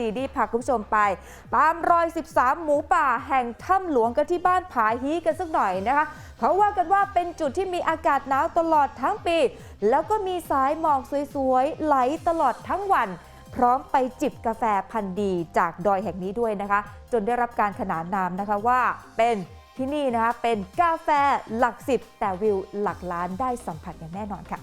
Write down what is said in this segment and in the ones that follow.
ดีดีพาคุณผู้ชมไป ตามรอย 13 หมูป่าแห่งถ้ำหลวงกันที่บ้านผาฮีกันสักหน่อยนะคะเขาว่ากันว่าเป็นจุดที่มีอากาศหนาวตลอดทั้งปี แล้วก็มีสายหมอกสวยๆ ไหลตลอดทั้งวัน พร้อมไปจิบกาแฟพันธุ์ดีจากดอยแห่งนี้ด้วยนะคะ จนได้รับการขนานนามนะคะว่าเป็นที่นี่นะคะเป็นกาแฟหลักสิบแต่วิวหลักล้านได้สัมผัสอย่างแน่นอนค่ะ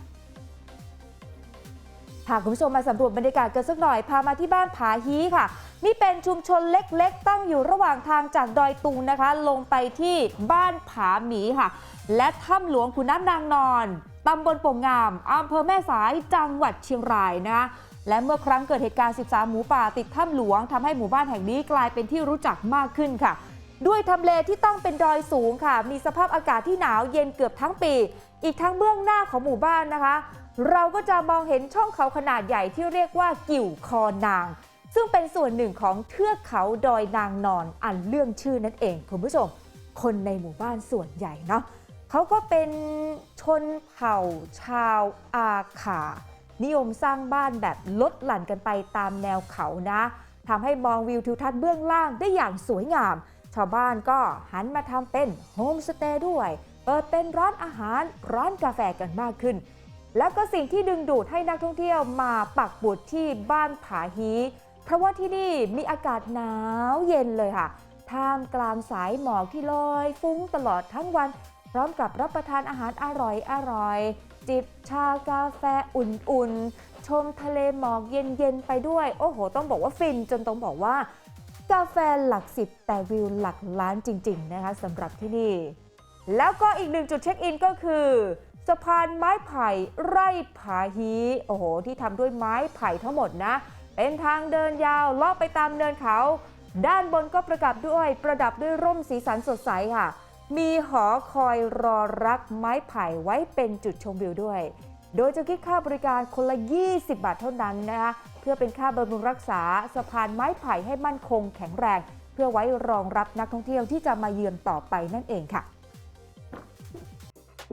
พาคุณผู้ชมมาสำรวจบรรยากาศกันสักหน่อย พามาที่บ้านผาฮีค่ะ นี่เป็นชุมชนเล็กๆ ตั้งอยู่ระหว่างทางจากดอยตุงนะคะ ลงไปที่บ้านผาหมีค่ะ และถ้ำหลวงขุนน้ำนางนอนตำบลโป่งงามอำเภอแม่สายจังหวัดเชียงรายนะคะและเมื่อครั้งเกิดเหตุการณ์ 13 หมูป่าติดถ้ำหลวงทำให้หมู่บ้านแห่งนี้กลายเป็นที่รู้จักมากขึ้นค่ะด้วยทำเลที่ตั้งเป็นดอยสูงค่ะ มีสภาพอากาศที่หนาวเย็นเกือบทั้งปี อีกทั้งเบื้องหน้าของหมู่บ้านนะคะ เราก็จะมองเห็นช่องเขาขนาดใหญ่ที่เรียกว่ากิ่วคอนาง ซึ่งเป็นส่วนหนึ่งของเทือกเขาดอยนางนอนอันเรื่องชื่อนั่นเองคุณผู้ชม คนในหมู่บ้านส่วนใหญ่เนาะเขาก็เป็นชนเผ่าชาวอาขา นิยมสร้างบ้านแบบลดหลั่นกันไปตามแนวเขานะทำให้มองวิวทิวทัศน์เบื้องล่างได้อย่างสวยงาม ชาวบ้านก็หันมาทำเป็นโฮมสเตย์ด้วย เปิดเป็นร้านอาหารร้านกาแฟกันมากขึ้น แล้วก็สิ่งที่ดึงดูดให้นักท่องเที่ยวมาปักบุตรที่บ้านผาฮีเพราะว่าที่นี่มีอากาศหนาวเย็นเลยค่ะ ท่ามกลางสายหมอกที่ลอยฟุ้งตลอดทั้งวัน พร้อมกับรับประทานอาหารอร่อยอร่อย จิบชากาแฟอุ่นๆ ชมทะเลหมอกเย็นๆ ไปด้วย โอ้โห ต้องบอกว่าฟินจนต้องบอกว่า กาแฟหลักสิบแต่วิวหลักล้านจริง ๆ นะคะสำหรับที่นี่ แล้วก็อีกหนึ่งจุดเช็คอินก็คือ สะพานไม้ไผ่ไร่ผาฮีโอ้โห ที่ทำด้วยไม้ไผ่ทั้งหมดนะ เป็นทางเดินยาวลาะไปตามเนินเขา ด้านบนก็ประกับด้วยประดับด้วยร่มสีสันสดใสค่ะ มีหอคอยรอรักไม้ไผ่ไว้เป็นจุดชมวิวด้วย โดยจะคิดค่าบริการคนละ 20 บาทเท่านั้นนะคะเพื่อเป็นค่าบำรุงรักษาสะพานไม้ไผ่ให้มั่นคงแข็งแรง เพื่อไว้รองรับนักท่องเที่ยวที่จะมาเยือนต่อไปนั่นเองค่ะ